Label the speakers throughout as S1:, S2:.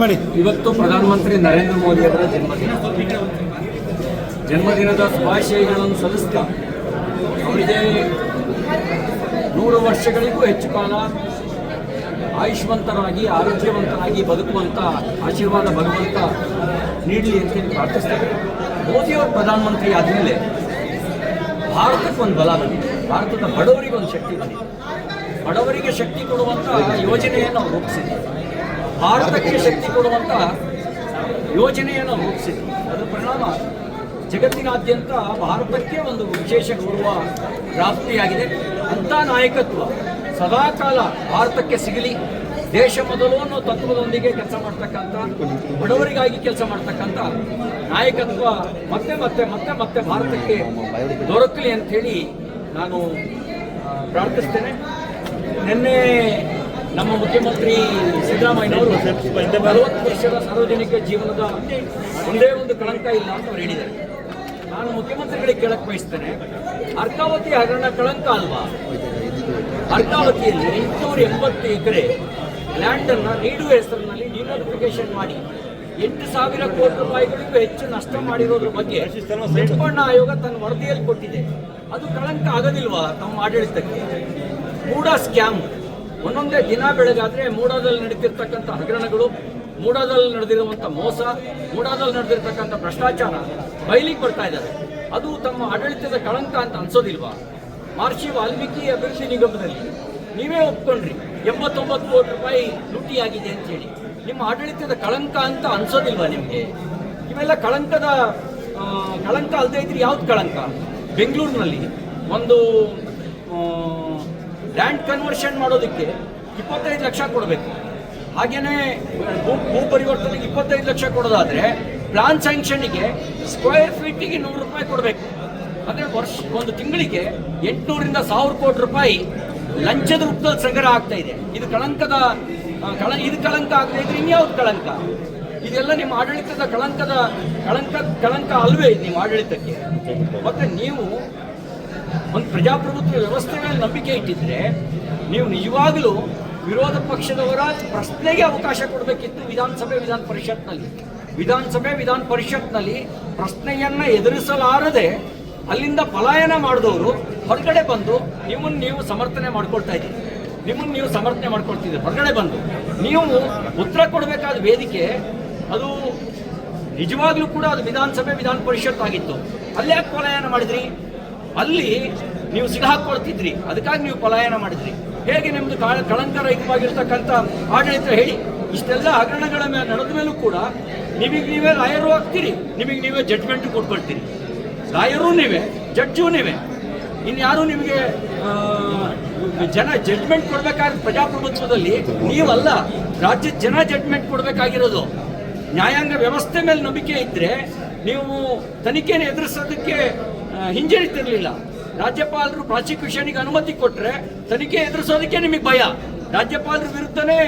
S1: ಮಾಡಿ.
S2: ಇವತ್ತು ಪ್ರಧಾನಮಂತ್ರಿ ನರೇಂದ್ರ ಮೋದಿ ಅವರ ಜನ್ಮದಿನ. ಜನ್ಮದಿನದ ಶುಭಾಶಯಗಳನ್ನು ಸಲ್ಲಿಸ್ತಾ ಅವರಿಗೆ ನೂರು ವರ್ಷಗಳಿಗೂ ಹೆಚ್ಚು ಕಾಲ ಆಯುಷ್ಮಂತರಾಗಿ, ಆರೋಗ್ಯವಂತರಾಗಿ ಬದುಕುವಂತ, ಆಶೀರ್ವಾದ ಭಗವಂತ ನೀಡಲಿ ಅಂತ ಹೇಳಿ ಪ್ರಾರ್ಥಿಸ್ತೇವೆ ಮೋದಿಯವರು ಪ್ರಧಾನಮಂತ್ರಿ ಆದಮೇಲೆ ಭಾರತಕ್ಕೆ ಒಂದು ಬಲ ಬಂದಿದೆ. ಭಾರತದ ಬಡವರಿಗೆ ಒಂದು ಶಕ್ತಿ ಬಂದಿದೆ. ಬಡವರಿಗೆ ಶಕ್ತಿ ಕೊಡುವಂಥ ಯೋಜನೆಯನ್ನು ರೂಪಿಸಿದೆ ಭಾರತಕ್ಕೆ ಶಕ್ತಿ ಕೊಡುವಂಥ ಯೋಜನೆಯನ್ನು ರೂಪಿಸಿದ್ರು ಅದರ ಪರಿಣಾಮ ಜಗತ್ತಿನಾದ್ಯಂತ ಭಾರತಕ್ಕೆ ಒಂದು ವಿಶೇಷ ಗೌರವ ಪ್ರಾಪ್ತಿಯಾಗಿದೆ. ಅಂಥ ನಾಯಕತ್ವ ಸದಾಕಾಲ ಭಾರತಕ್ಕೆ ಸಿಗಲಿ. ದೇಶ ಮೊದಲು ಅನ್ನೋ ತತ್ವದೊಂದಿಗೆ ಕೆಲಸ ಮಾಡ್ತಕ್ಕಂಥ ಬಡವರಿಗಾಗಿ ಕೆಲಸ ಮಾಡ್ತಕ್ಕಂಥ ನಾಯಕತ್ವ ಮತ್ತೆ ಮತ್ತೆ ಮತ್ತೆ ಮತ್ತೆ ಭಾರತಕ್ಕೆ ದೊರಕಲಿ ಅಂಥೇಳಿ ನಾನು ಆ, ಪ್ರಾರ್ಥಿಸ್ತೇನೆ. ನಿನ್ನೆ ನಮ್ಮ ಮುಖ್ಯಮಂತ್ರಿ ಸಿದ್ದರಾಮಯ್ಯನವರು ನಲವತ್ತು ವರ್ಷದ ಸಾರ್ವಜನಿಕ ಜೀವನದ ಒಂದೇ ಒಂದು ಕಳಂಕ ಇಲ್ಲ ಅಂತ ಅವ್ರು ಹೇಳಿದ್ದಾರೆ. ನಾನು ಮುಖ್ಯಮಂತ್ರಿಗಳಿಗೆ ಕೇಳಕ್ ಬಯಸ್ತೇನೆ, ಅರ್ಕಾವತಿ ಹಗರಣ ಕಳಂಕ ಅಲ್ವಾ? ಅರ್ಕಾವತಿಯಲ್ಲಿ ಎಂಟುನೂರ ಎಂಬತ್ತು ಎಕರೆ ಲ್ಯಾಂಡ್ ಅನ್ನ ನೀಡುವ ಹೆಸರಿನಲ್ಲಿ ಡಿನೋಟಿಫಿಕೇಶನ್ ಮಾಡಿ ಎಂಟು ಸಾವಿರ ಕೋಟಿ ರೂಪಾಯಿಗಳಿಗೂ ಹೆಚ್ಚು ನಷ್ಟ ಮಾಡಿರೋದ್ರ ಬಗ್ಗೆ ಚುನಾವಣಾ ಆಯೋಗ ತನ್ನ ವರದಿಯಲ್ಲಿ ಕೊಟ್ಟಿದೆ. ಅದು ಕಳಂಕ ಆಗೋದಿಲ್ವಾ? ತಮ್ಮ ಆಡಳಿತಕ್ಕೆ. ಕೂಡ ಸ್ಕ್ಯಾಮ್ ಒಂದೊಂದೇ ದಿನ ಬೆಳಗಾದ್ರೆ ಮೂಡಾದಲ್ಲಿ ನಡೀತಿರ್ತಕ್ಕಂಥ ಹಗರಣಗಳು, ಮೂಡಾದಲ್ಲಿ ನಡೆದಿರುವಂಥ ಮೋಸ, ಮೂಡಾದಲ್ಲಿ ನಡೆದಿರ್ತಕ್ಕಂಥ ಭ್ರಷ್ಟಾಚಾರ ಬಯಲಿಗೆ ಬರ್ತಾ ಇದ್ದಾರೆ ಅದು ತಮ್ಮ ಆಡಳಿತದ ಕಳಂಕ ಅಂತ ಅನ್ಸೋದಿಲ್ವಾ? ಮಹರ್ಷಿ ವಾಲ್ಮೀಕಿ ಅಭಿವೃದ್ಧಿ ನಿಗಮದಲ್ಲಿ ನೀವೇ ಒಪ್ಕೊಂಡ್ರಿ, ಎಂಬತ್ತೊಂಬತ್ತು ಕೋಟಿ ರೂಪಾಯಿ ಲೂಟಿಯಾಗಿದೆ ಅಂತೇಳಿ ನಿಮ್ಮ ಆಡಳಿತದ ಕಳಂಕ ಅಂತ ಅನ್ಸೋದಿಲ್ವಾ ನಿಮಗೆ? ಇವೆಲ್ಲ ಕಳಂಕದ ಕಳಂಕ ಅಲ್ಲದೆ ಇದ್ರೆ ಯಾವ್ದು ಕಳಂಕ? ಬೆಂಗಳೂರಿನಲ್ಲಿ ಒಂದು ಲ್ಯಾಂಡ್ ಕನ್ವರ್ಷನ್ ಮಾಡೋದಕ್ಕೆ ಇಪ್ಪತ್ತೈದು ಲಕ್ಷ ಕೊಡಬೇಕು. ಹಾಗೇನೆ ಭೂ ಭೂ ಪರಿವರ್ತನೆಗೆ ಇಪ್ಪತ್ತೈದು ಲಕ್ಷ ಕೊಡೋದಾದ್ರೆ ಪ್ಲಾನ್ ಸ್ಯಾಂಕ್ಷನ್ಗೆ ಸ್ಕ್ವೇರ್ ಫೀಟಿಗೆ ನೂರು ರೂಪಾಯಿ ಕೊಡಬೇಕು. ಅಂದ್ರೆ ವರ್ಷ, ಒಂದು ತಿಂಗಳಿಗೆ ಎಂಟುನೂರಿಂದ ಸಾವಿರ ಕೋಟಿ ರೂಪಾಯಿ ಲಂಚದ ರೂಪದಲ್ಲಿ ಸಂಗ್ರಹ ಆಗ್ತಾ ಇದೆ. ಇದು ಕಳಂಕದ ಕಳ, ಇದು ಕಳಂಕ ಆಗದೆ ಇದ್ರೆ ಇನ್ಯಾವ್ದು ಕಳಂಕ? ಇದೆಲ್ಲ ನಿಮ್ಮ ಆಡಳಿತದ ಕಳಂಕದ, ಕಳಂಕ ಕಳಂಕ ಅಲ್ವೇ ನಿಮ್ಮ ಆಡಳಿತಕ್ಕೆ. ಮತ್ತೆ ನೀವು ಒಂದು ಪ್ರಜಾಪ್ರಭುತ್ವ ವ್ಯವಸ್ಥೆ ಮೇಲೆ ನಂಬಿಕೆ ಇಟ್ಟಿದ್ರೆ ನೀವು ನಿಜವಾಗಲೂ ವಿರೋಧ ಪಕ್ಷದವರ ಪ್ರಶ್ನೆಗೆ ಅವಕಾಶ ಕೊಡಬೇಕಿತ್ತು ವಿಧಾನಸಭೆ ವಿಧಾನ ಪರಿಷತ್ನಲ್ಲಿ. ವಿಧಾನಸಭೆ ವಿಧಾನ ಪರಿಷತ್ನಲ್ಲಿ ಪ್ರಶ್ನೆಯನ್ನ ಎದುರಿಸಲಾರದೆ ಅಲ್ಲಿಂದ ಪಲಾಯನ ಮಾಡಿದವರು ಹೊರಗಡೆ ಬಂದು ನಿಮ್ಮನ್ನು ನೀವು ಸಮರ್ಥನೆ ಮಾಡ್ಕೊಳ್ತಾ ಇದ್ದೀರಿ. ನಿಮ್ಮನ್ನು ನೀವು ಸಮರ್ಥನೆ ಮಾಡ್ಕೊಳ್ತಿದ್ದೀರಿ. ಹೊರಗಡೆ ಬಂದು ನೀವು ಉತ್ತರ ಕೊಡಬೇಕಾದ ವೇದಿಕೆ ಅದು ನಿಜವಾಗ್ಲೂ ಕೂಡ ಅದು ವಿಧಾನಸಭೆ ವಿಧಾನ ಪರಿಷತ್ ಆಗಿತ್ತು. ಅಲ್ಲಿ ಯಾಕೆ ಪಲಾಯನ ಮಾಡಿದ್ರಿ? ಅಲ್ಲಿ ನೀವು ಸಿಗಾಕೊಳ್ತಿದ್ರಿ ಅದಕ್ಕಾಗಿ ನೀವು ಪಲಾಯನ ಮಾಡಿದ್ರಿ. ಹೇಗೆ ನಿಮ್ದು ಕಾಳ- ಕಳಂಕರಹಿತವಾಗಿರ್ತಕ್ಕಂಥ ಆಡಳಿತ ಹೇಳಿ, ಇಷ್ಟೆಲ್ಲ ಹಗರಣಗಳ ಮೇಲೆ ನಡೆದ ಮೇಲೂ ಕೂಡ ನಿಮಗೆ ನೀವೇ ಲಾಯರು ಆಗ್ತೀರಿ. ನಿಮಗೆ ನೀವೇ ಜಡ್ಜ್ಮೆಂಟ್ ಕೊಟ್ಕೊಳ್ತೀರಿ. ಲಾಯರು ನೀವೇ ಜಡ್ಜು ನೀವೇ. ಇನ್ಯಾರು ನಿಮಗೆ ಜನ ಜಡ್ಜ್ಮೆಂಟ್ ಕೊಡ್ಬೇಕಾದ ಪ್ರಜಾಪ್ರಭುತ್ವದಲ್ಲಿ ನೀವಲ್ಲ, ರಾಜ್ಯದ ಜನ ಜಡ್ಜ್ಮೆಂಟ್ ಕೊಡಬೇಕಾಗಿರೋದು. ನ್ಯಾಯಾಂಗ ವ್ಯವಸ್ಥೆ ಮೇಲೆ ನಂಬಿಕೆ ಇದ್ರೆ ನೀವು ತನಿಖೆನ ಎದುರಿಸೋದಕ್ಕೆ ಹಿಂಜರಿತಿರ್ಲಿಲ್ಲ ರಾಜ್ಯಪಾಲರು ಪ್ರಾಸಿಕ್ಯೂಷನ್ಗೆ ಅನುಮತಿ ಕೊಟ್ರೆ ತನಿಖೆ ಎದುರಿಸೋದಕ್ಕೆ ನಿಮಗೆ ಭಯ. ರಾಜ್ಯಪಾಲರ ವಿರುದ್ಧನೇ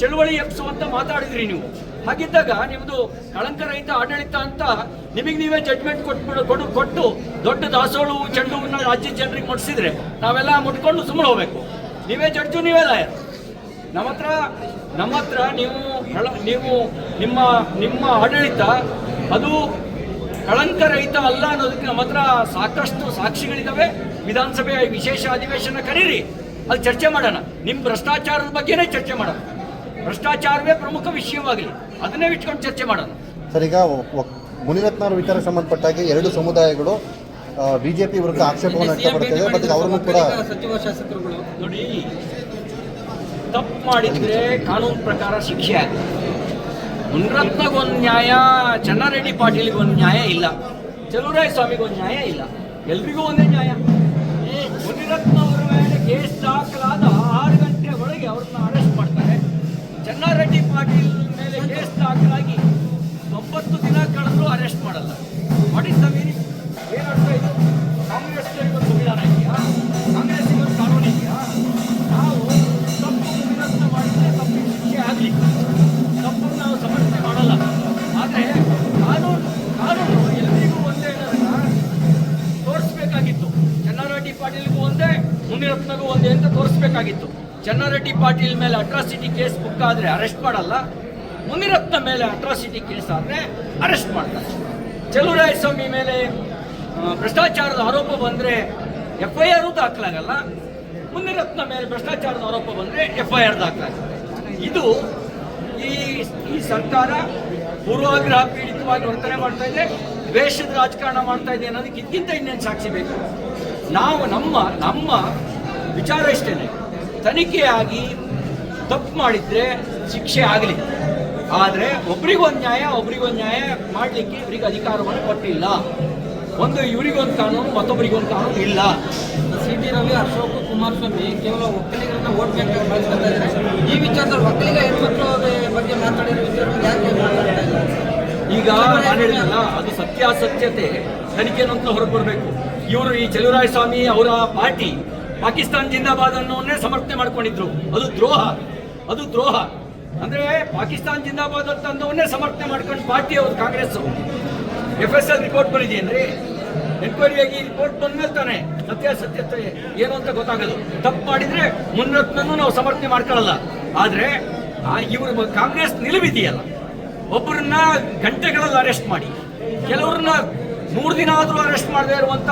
S2: ಚಳವಳಿ ಎಬ್ಸುವಂತ ಮಾತಾಡಿದ್ರಿ ನೀವು. ಹಾಗಿದ್ದಾಗ ನಿಮ್ದು ಕಳಂಕರಹಿತ ಆಡಳಿತ ಅಂತ ನಿಮಗೆ ನೀವೇ ಜಡ್ಜ್ಮೆಂಟ್ ಕೊಟ್ಬಿಡು, ಕೊಡು, ಕೊಟ್ಟು ದೊಡ್ಡ ದಾಸೋಳು ಚೆಂಡುವನ್ನ ರಾಜ್ಯದ ಜನರಿಗೆ ಮುಟ್ಸಿದ್ರೆ ನಾವೆಲ್ಲ ಮುಟ್ಕೊಂಡು ಸುಮ್ಮನೆ ಹೋಗ್ಬೇಕು. ನೀವೇ ಜಡ್ಜು ನೀವೇ ಲಾಯರ್ ನಮ್ಮ ಹತ್ರ ನಮ್ಮ ಹತ್ರ ನೀವು ನೀವು, ನಿಮ್ಮ ನಿಮ್ಮ ಆಡಳಿತ ಅದು ಕಳಂಕರಹಿತ ಅಲ್ಲ ಅನ್ನೋದಕ್ಕೆ ನಮ್ಮ ಹತ್ರ ಸಾಕಷ್ಟು ಸಾಕ್ಷಿಗಳಿದ್ದಾವೆ ವಿಧಾನಸಭೆ ವಿಶೇಷ ಅಧಿವೇಶನ ಕರೀರಿ ಅಲ್ಲಿ ಚರ್ಚೆ ಮಾಡೋಣ. ನಿಮ್ಮ ಭ್ರಷ್ಟಾಚಾರದ ಬಗ್ಗೆನೇ ಚರ್ಚೆ ಮಾಡೋಣ. ಭ್ರಷ್ಟಾಚಾರವೇ ಪ್ರಮುಖ ವಿಷಯವಾಗಲಿ. ಅದನ್ನೇ ಇಟ್ಕೊಂಡು ಚರ್ಚೆ ಮಾಡೋಣ.
S1: ಸರ್ ಈಗ ಮುನಿರತ್ನ ಅವರ ವಿಚಾರ ಸಂಬಂಧಪಟ್ಟಾಗೆ ಎರಡು ಸಮುದಾಯಗಳು ಬಿಜೆಪಿ ವಿರುದ್ಧ ಆಕ್ಷೇಪವನ್ನು ವ್ಯಕ್ತಪಡ್ತಿದೆ ಮತ್ತು ಅವರನ್ನು ಕೂಡ
S3: ಸಚಿವ ಶಾಸಕರುಗಳು.
S2: ನೋಡಿ ತಪ್ಪು ಮಾಡಿದ್ರೆ ಕಾನೂನು ಪ್ರಕಾರ ಶಿಕ್ಷೆ ಆಗುತ್ತೆ ಮುನ್ರತ್ನಗೊಂದು ನ್ಯಾಯ ಚನ್ನಾರೆಡ್ಡಿ ಪಾಟೀಲಿಗೆ ಒಂದು ನ್ಯಾಯ ಇಲ್ಲ. ಚಲುವರಾಯ ಸ್ವಾಮಿಗೆ ಒಂದು ನ್ಯಾಯ ಇಲ್ಲ. ಎಲ್ರಿಗೂ ಒಂದೇ ನ್ಯಾಯ. ಮುನಿರತ್ನ ಅವರ ಮೇಲೆ ಕೇಸ್ ದಾಖಲಾದ ಆರು ಗಂಟೆ ಒಳಗೆ ಅವ್ರನ್ನ ಅರೆಸ್ಟ್ ಮಾಡ್ತಾರೆ. ಚನ್ನಾರೆಡ್ಡಿ ಪಾಟೀಲ್ ಮೇಲೆ ಕೇಸ್ ದಾಖಲಾಗಿ ತೊಂಬತ್ತು ದಿನ ಕಳೆದರೂ ಅರೆಸ್ಟ್ ಮಾಡಲ್ಲ. ಮಾಡಿದ್ದ ಮೀರಿ ಏನಾಗ್ತಾ ಇದು? ಕಾಂಗ್ರೆಸ್ ಒಂದು ಸಂವಿಧಾನ ಇದೆಯಾ ಮುನಿರತ್ನಗೂ ಒಂದು ಎಂತ ತೋರಿಸ್ಬೇಕಾಗಿತ್ತು. ಚನ್ನಾರೆಡ್ಡಿ ಪಾಟೀಲ್ ಮೇಲೆ ಅಟ್ರಾಸಿಟಿ ಕೇಸ್ ಬುಕ್ ಆದರೆ ಅರೆಸ್ಟ್ ಮಾಡಲ್ಲ. ಮುನಿರತ್ನ ಮೇಲೆ ಅಟ್ರಾಸಿಟಿ ಕೇಸ್ ಆದರೆ ಅರೆಸ್ಟ್ ಮಾಡ್ತಾರೆ. ಸ್ವಾಮಿ ಮೇಲೆ ಭ್ರಷ್ಟಾಚಾರದ ಆರೋಪ ಬಂದರೆ ಎಫ್ ಐ ಆರು ದಾಖಲಾಗಲ್ಲ. ಮುನಿರತ್ನ ಮೇಲೆ ಭ್ರಷ್ಟಾಚಾರದ ಆರೋಪ ಬಂದರೆ ಎಫ್ ಐ ಆರ್ ದಾಖಲಾಗುತ್ತೆ. ಇದು ಈ ಈ ಸರ್ಕಾರ ಪೂರ್ವಾಗ್ರಹ ಪೀಡಿತವಾಗಿ ವರ್ತನೆ ಮಾಡ್ತಾ ಇದೆ, ದ್ವೇಷದ ರಾಜಕಾರಣ ಮಾಡ್ತಾ ಇದೆ ಅನ್ನೋದಕ್ಕೆ ಇದಕ್ಕಿಂತ ಇನ್ನೇನು ಸಾಕ್ಷಿ ಬೇಕು? ನಾವು ನಮ್ಮ ನಮ್ಮ ವಿಚಾರ ಇಷ್ಟೇನೆ. ತನಿಖೆಯಾಗಿ ತಪ್ಪು ಮಾಡಿದ್ರೆ ಶಿಕ್ಷೆ ಆಗಲಿ. ಆದರೆ ಒಬ್ರಿಗೊಂದು ನ್ಯಾಯ ಒಬ್ರಿಗೊಂದು ನ್ಯಾಯ ಮಾಡಲಿಕ್ಕೆ ಇವರಿಗೆ ಅಧಿಕಾರವನ್ನು ಕೊಟ್ಟಿಲ್ಲ. ಒಂದು ಇವರಿಗೊಂದು ಕಾನೂನು ಮತ್ತೊಬ್ಬರಿಗೊಂದು ಕಾನೂನು ಇಲ್ಲ.
S3: ಸಿ ಟಿ ರವಿ ಅಶೋಕ್ ಕುಮಾರಸ್ವಾಮಿ ಕೇವಲ ಒಕ್ಕಲಿಗರನ್ನ ಓಟ್ ಬ್ಯಾಂಕ್ ಬಳಸ್ಕೊತಾ ಇದ್ದಾರೆ. ಈ ವಿಚಾರದಲ್ಲಿ ಒಕ್ಕಲಿಗ ಹೆಣ್ಮಕ್ಳು ಬಗ್ಗೆ ಮಾತಾಡಿರೋ ವಿಚಾರದಲ್ಲಿ ಯಾಕೆ ಮಾತಾಡ್ತಾ ಇಲ್ಲ?
S2: ಈಗ ನಾನು ಹೇಳಿದ್ನಲ್ಲ ಅದು ಸತ್ಯಾಸತ್ಯತೆ. ತನಿಖೆ ನಂತರ ಹೊರಗೆ ಬರಬೇಕು. ಇವರು ಈ ಚಲುವರಾಯ ಸ್ವಾಮಿ ಅವರ ಪಾರ್ಟಿ. ಪಾಕಿಸ್ತಾನ್ ಜಿಂದಾಬಾದ್ ಅನ್ನೋನ್ನೇ ಸಮರ್ಥನೆ ಮಾಡ್ಕೊಂಡಿದ್ರು. ಅದು ದ್ರೋಹ. ಅದು ದ್ರೋಹ. ಅಂದ್ರೆ ಪಾಕಿಸ್ತಾನ್ ಜಿಂದಾಬಾದ್ ಅಂತ ಅನ್ನೋನ್ನೇ ಸಮರ್ಥನೆ ಮಾಡ್ಕೊಂಡು ಪಾರ್ಟಿ ಅವರು Congress. F S L report ಬಂದಿದೆಯೇನ್ರಿ enquiry ಆಗಿ ರಿಪೋರ್ಟ್ ಬಂದ್ಮೇಲೆ ತಾನೆ ಸತ್ಯಾಸತ್ಯತೆ ಏನು ಅಂತ ಗೊತ್ತಾಗೋದು ತಪ್ಪು ಮಾಡಿದ್ರೆ ಮುನ್ನತ್ನೂ ನಾವು ಸಮರ್ಥನೆ ಮಾಡ್ಕೊಳ್ಳಲ್ಲ. ಆದ್ರೆ ಇವರು ಕಾಂಗ್ರೆಸ್ ನಿಲುವಿದೆಯಲ್ಲ. ಒಬ್ಬರನ್ನ ಗಂಟೆಗಳಲ್ಲಿ ಅರೆಸ್ಟ್ ಮಾಡಿ. ಕೆಲವ್ರನ್ನ ಮೂರು ದಿನ ಆದರೂ ಅರೆಸ್ಟ್ ಮಾಡದೇ ಇರುವಂತ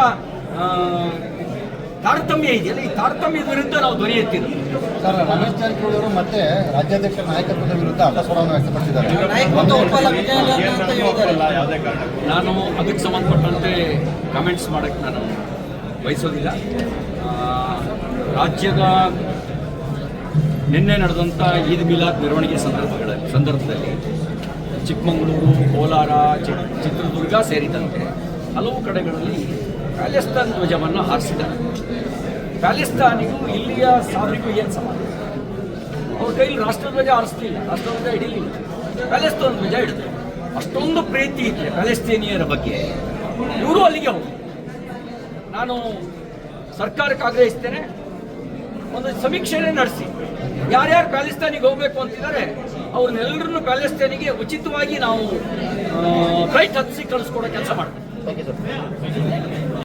S2: ತಾರತಮ್ಯ ಇದೆಯಲ್ಲ ಈ ತಾರತಮ್ಯದ ವಿರುದ್ಧ ನಾವು ಧ್ವನಿ ಎತ್ತಿದ್ದು
S1: ಸರ್ ರಮೇಶ್ ಜಾರಕಿಹೊಳಿ ಅವರು ಮತ್ತೆ ರಾಜ್ಯಾಧ್ಯಕ್ಷ ನಾಯಕತ್ವದ ವಿರುದ್ಧ ಅಸಮಾಧಾನ ವ್ಯಕ್ತಪಡಿಸಿದ್ದಾರೆ.
S2: ನಾನು ಅದಕ್ಕೆ ಸಂಬಂಧಪಟ್ಟಂತೆ ಕಮೆಂಟ್ಸ್ ಮಾಡಕ್ಕೆ ನಾನು ಬಯಸೋದಿಲ್ಲ. ಆ, ರಾಜ್ಯದ ನಿನ್ನೆ ನಡೆದಂಥ ಈದ್ ಮಿಲಾದ್ ಮೆರವಣಿಗೆ ಸಂದರ್ಭಗಳಲ್ಲಿ ಸಂದರ್ಭದಲ್ಲಿ ಚಿಕ್ಕಮಗಳೂರು ಕೋಲಾರ ಚಿ- ಚಿತ್ರದುರ್ಗ ಸೇರಿದಂತೆ ಹಲವು ಕಡೆಗಳಲ್ಲಿ ಪ್ಯಾಲೆಸ್ತಾನ್ ಧ್ವಜವನ್ನು ಹಾರಿಸಿದ್ದಾರೆ. ಪ್ಯಾಲೆಸ್ತಾನಿಗೂ ಇಲ್ಲಿಯ ಸಾವಿರಿಗೂ ಏನು ಸಮಾನ ಅವ್ರ ಕೈಲಿ ರಾಷ್ಟ್ರಧ್ವಜ ಹಾರಿಸ್ಲಿಲ್ಲ ರಾಷ್ಟ್ರಧ್ವಜ ಹಿಡಿಲಿಲ್ಲ. ಪ್ಯಾಲೆಸ್ತಾನ್ ಧ್ವಜ ಹಿಡಿದ್ರು. ಅಷ್ಟೊಂದು ಪ್ರೀತಿ ಇದೆ ಪ್ಯಾಲೆಸ್ತೀನಿಯರ ಬಗ್ಗೆ. ಇವರು ಅಲ್ಲಿಗೆ ಹೋಗಿ ನಾನು ಸರ್ಕಾರಕ್ಕೆ ಆಗ್ರಹಿಸ್ತೇನೆ, ಒಂದು ಸಮೀಕ್ಷೆನೇ ನಡೆಸಿ. ಯಾರ್ಯಾರು ಪ್ಯಾಲೆಸ್ತಾನಿಗೆ ಹೋಗಬೇಕು ಅಂತಿದ್ದಾರೆ ಅವ್ರನ್ನೆಲ್ಲರನ್ನು ಪ್ಯಾಲೆಸ್ತೇನಿಗೆ ಉಚಿತವಾಗಿ ನಾವು ಫ್ಲೈಟ್ ಹತ್ತಿಸಿ ಕಳಿಸ್ಕೊಡೋ ಕೆಲಸ ಮಾಡ್ತೀವಿ.